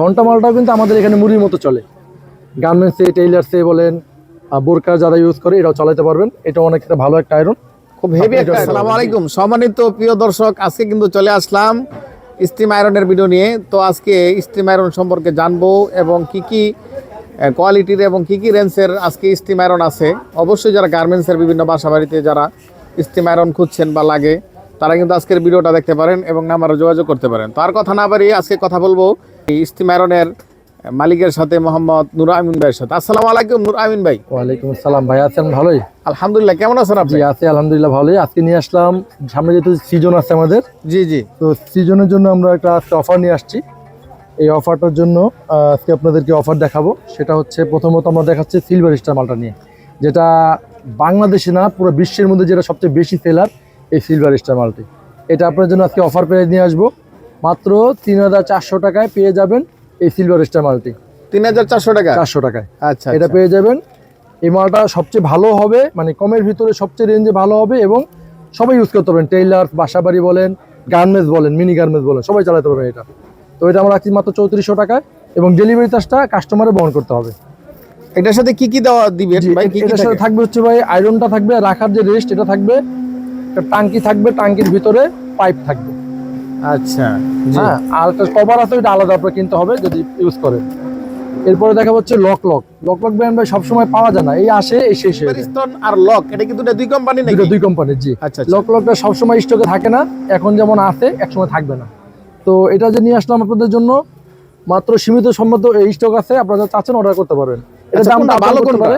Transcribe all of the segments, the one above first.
ঘণ্টা মালটাও কিন্তু আমাদের এখানে মুড়ির মতো চলে। গার্মেন্টসে টেইলার্সে বলেন বোরকা যারা ইউজ করে এটাও চালাতে পারবেন। এটা অনেক একটা ভালো একটা আয়রন খুব হেভি একটা আসসালামু আলাইকুম। সম্মানিত প্রিয় দর্শক আজকে কিন্তু চলে আসলাম স্টিম আয়রনের ভিডিও নিয়ে। তো আজকে স্টিম আয়রন সম্পর্কে জানব এবং কি কি কোয়ালিটির এবং কি কি রেঞ্জের আজকে স্টিম আয়রন আছে। অবশ্যই যারা গার্মেন্টসের বিভিন্ন বাসা বাড়িতে যারা স্টিম আয়রন খুঁজছেন বা লাগে তারা কিন্তু আজকের ভিডিওটা দেখতে পারেন এবং নাম্বারে যোগাযোগ করতে পারেন। তো আর কথা না বাড়িয়ে আজকে কথা বলব আয়রনের মালিকের সাথে মোহাম্মদ নুর আমিন ভাইয়ের সাথে। আসসালামু আলাইকুম নুর আমিন ভাই। ওয়ালাইকুম আসসালাম ভাই আছেন ভালোই? আলহামদুলিল্লাহ কেমন আছেন আপনি? আছি আলহামদুলিল্লাহ ভালোই। আজকে নিয়ে আসলাম সামনে যেহেতু সিজন আছে আমাদের জি জি। তো সিজনের জন্য আমরা একটা আজকে অফার নিয়ে আসছি। এই অফারটার জন্য আজকে আপনাদেরকে অফার দেখাবো। সেটা হচ্ছে প্রথমত আমরা দেখাচ্ছি সিলভার স্টার মালটা নিয়ে যেটা বাংলাদেশে না পুরো বিশ্বের মধ্যে যেটা সবচেয়ে বেশি সেলার এই সিলভার স্টার মালটি। এটা আপনার জন্য আজকে অফার পেয়ে নিয়ে আসব। মাত্র তিন হাজার চারশো টাকায় পেয়ে যাবেন এই সিলভার স্টার মালটি। তিন হাজার চারশো টাকা? চারশো টাকায়। আচ্ছা এটা আচ্ছা। পেয়ে যাবেন। এই মালটা সবচেয়ে ভালো হবে মানে কমের ভিতরে সবচেয়ে রেঞ্জে ভালো হবে এবং সবাই ইউজ করতে পারবেন। টেইলার বাসাবাড়ি বলেন গার্মেন্টস বলেন মিনি গার্মেন্টস বলেন সবাই চালাতে পারবেন এটা। তো এটা আমরা রাখছি মাত্র চৌত্রিশশো টাকায় এবং ডেলিভারি চার্জটা কাস্টমারে বহন করতে হবে। এটার সাথে কি কি দেওয়া দিবে? ভাই এটার সাথে থাকবে হচ্ছে ভাই আয়রনটা থাকবে রাখার যে রেস্ট এটা থাকবে টাঙ্কি থাকবে টাঙ্কির ভিতরে পাইপ থাকবে। আচ্ছা হ্যাঁ আর কভার আছে ওটা আলাদা আপনার কিনতে হবে যদি ইউজ করেন। এরপরে দেখা হচ্ছে lock lock lock lock brand ভাই সবসময় পাওয়া যায় না এই আসে এই শেষ হয়ে আর লক এটা কিন্তু দুই কোম্পানি নাকি? দুই কোম্পানির জি। আচ্ছা আচ্ছা। লক লকটা সবসময় স্টকে থাকে না এখন যেমন আছে একসময় থাকবে না। তো এটা যে নিয়ে আসলাম আপনাদের জন্য মাত্র সীমিত সম্মত এই স্টক আছে আপনারা চাচ্ছেন অর্ডার করতে পারবেন। এটা আচ্ছা, দামটা ভালো ভালো করতে পারে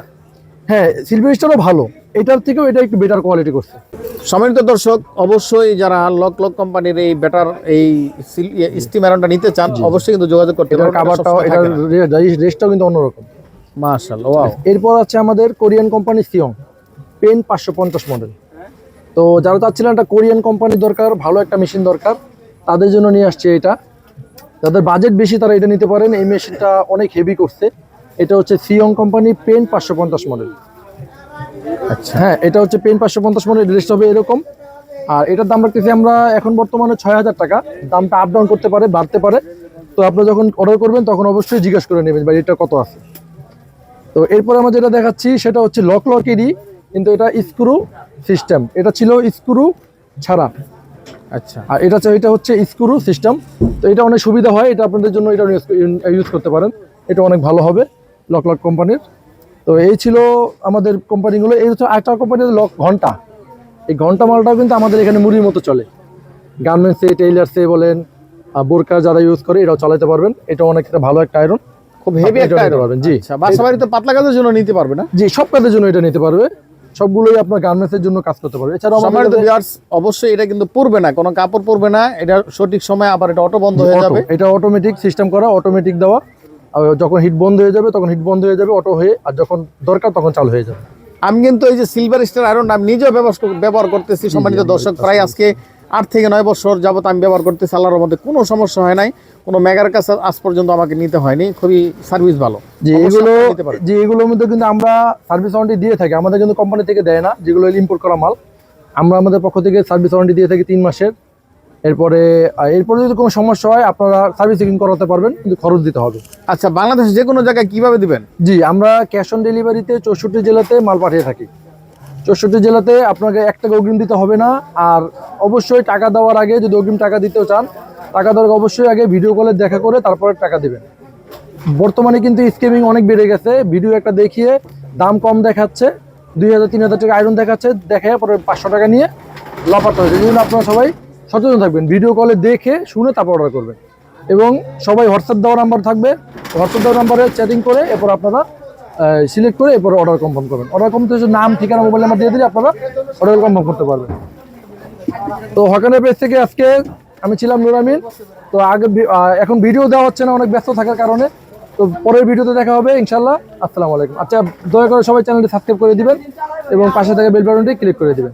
হ্যাঁ সিলভার স্টারও ভালো। এটার থেকেও এটা একটু বেটার কোয়ালিটি করছে। সম্মানিত দর্শক অবশ্যই যারা লক লক কোম্পানির এই বেটার এই স্টিম আয়রনটা নিতে চান অবশ্যই কিন্তু যোগাযোগ করতে এটার কাভারটাও এটার রেস্টটাও কিন্তু অন্যরকম। মাশাআল্লাহ ওয়াও। এরপর আছে আমাদের কোরিয়ান কোম্পানি সিয়ং পেন পাঁচশো পঞ্চাশ মডেল তো যারা চাচ্ছিলেন একটা কোরিয়ান কোম্পানি দরকার ভালো একটা মেশিন দরকার তাদের জন্য নিয়ে আসছে এটা। যাদের বাজেট বেশি তারা এটা নিতে পারেন। এই মেশিনটা অনেক হেভি করছে। এটা হচ্ছে সিয়ং কোম্পানি পেন পাঁচশো পঞ্চাশ মডেল হ্যাঁ এটা হচ্ছে পেন পাঁচশো পঞ্চাশ মডেল রেস্ট হবে এরকম। আর এটার দাম রাখতেছি আমরা এখন বর্তমানে ছয় হাজার টাকা। দামটা আপ ডাউন করতে পারে বাড়তে পারে। তো আপনি যখন অর্ডার করবেন তখন অবশ্যই জিজ্ঞাসা করে নেবেন ভাই এটা কত আছে? তো এরপরে আমরা যেটা দেখাচ্ছি সেটা হচ্ছে লক লকেরই কিন্তু এটা স্ক্রু সিস্টেম এটা ছিল স্ক্রু ছাড়া। আচ্ছা। আর এটা এটা হচ্ছে স্ক্রু সিস্টেম তো এটা অনেক সুবিধা হয় এটা আপনাদের জন্য এটা ইউজ করতে পারেন। এটা অনেক ভালো হবে লক লক কোম্পানির তো এই ছিল আমাদের কোম্পানিগুলো এই হচ্ছে একটা কোম্পানির লক ঘণ্টা এই ঘণ্টা মালটাও কিন্তু আমাদের এখানে মুড়ির মতো চলে। গার্মেন্টসে টেইলার্সে বলেন বোরকা যারা ইউজ করে এটাও চালাতে পারবেন। এটা অনেক একটা ভালো একটা আয়রন খুব হেভি একটা নিতে পারবেন, জি। আচ্ছা বাসা বাড়িতে পাতলা কাজের জন্য নিতে পারবে না? জি সব কাজের জন্য এটা নিতে পারবে। সবগুলোই আপনার গার্মেন্টসের জন্য কাজ করতে পারবে। আমাদের ভিউয়ার্স অবশ্যই এটা কিন্তু পড়বে না কোনো কাপড় পরবে না। এটা সঠিক সময় আবার এটা অটো বন্ধ হয়ে যাবে। এটা অটোমেটিক সিস্টেম করা অটোমেটিক দেওয়া। যখন হিট বন্ধ হয়ে যাবে তখন হিট বন্ধ হয়ে যাবে অটো হয়ে আর যখন দরকার তখন চালু হয়ে যাবে। আমি কিন্তু এই যে সিলভার স্টার আয়রন আমি নিজেও ব্যবহার করতেছি সম্মানিত দর্শক প্রায় আজকে আট থেকে নয় বছর যাবত আমি ব্যবহার করতেছি আল্লাহর মধ্যে কোনো সমস্যা হয় নাই কোনো মেগার কাছে আজ পর্যন্ত আমাকে নিতে হয়নি খুবই সার্ভিস ভালো। যে এগুলো। যে এগুলোর মধ্যে কিন্তু আমরা সার্ভিস ওয়ারেন্টি দিয়ে থাকি। আমাদের কিন্তু কোম্পানি থেকে দেয় না যেগুলো ইম্পোর্ট করা মাল। আমরা আমাদের পক্ষ থেকে সার্ভিস ওয়ারেন্টি দিয়ে থাকি তিন মাসের। এরপরে এরপরে যদি কোনো সমস্যা হয় আপনারা সার্ভিসিং করাতে পারবেন কিন্তু খরচ দিতে হবে। আচ্ছা বাংলাদেশে যে কোনো জায়গায় কীভাবে দিবেন? জি আমরা ক্যাশ অন ডেলিভারিতে চৌষট্টি জেলাতে মাল পাঠিয়ে থাকি। চৌষট্টি জেলাতে আপনাকে এক টাকা অগ্রিম দিতে হবে না আর অবশ্যই টাকা দেওয়ার আগে যদি অগ্রিম টাকা দিতেও চান টাকা দেওয়ার অবশ্যই আগে ভিডিও কলে দেখা করে তারপরে টাকা দিবেন। বর্তমানে কিন্তু স্কেমিং অনেক বেড়ে গেছে। ভিডিও একটা দেখিয়ে দাম কম দেখাচ্ছে দুই হাজার তিন হাজার টাকা আয়রন দেখাচ্ছে দেখে পরে পাঁচশো টাকা নিয়ে লাফাতে হয়েছে এই জন্য আপনারা সবাই সচেতন থাকবেন ভিডিও কলে দেখে শুনে তারপর অর্ডার করবেন। এবং সবাই হোয়াটসঅ্যাপ দেওয়ার নাম্বার থাকবে হোয়াটসঅ্যাপ দেওয়ার নাম্বারে চ্যাটিং করে এরপর আপনারা সিলেক্ট করে এরপর অর্ডার কনফার্ম করবেন। অর্ডার কমতে নাম, ঠিকানা মোবাইল নাম্বার দিয়ে দিলে আপনারা অর্ডার কনফার্ম করতে পারবেন। তো হকানের পেজ থেকে আজকে আমি ছিলাম নুরামিন তো আগে এখন ভিডিও দেওয়া হচ্ছে না, অনেক ব্যস্ত থাকার কারণে। তো পরের ভিডিওতে দেখা হবে ইনশাল্লাহ আসসালামু আলাইকুম। আচ্ছা দয়া করে সবাই চ্যানেলটি সাবস্ক্রাইব করে দিবেন এবং পাশে থাকা বেল বাটনটি ক্লিক করে দিবেন।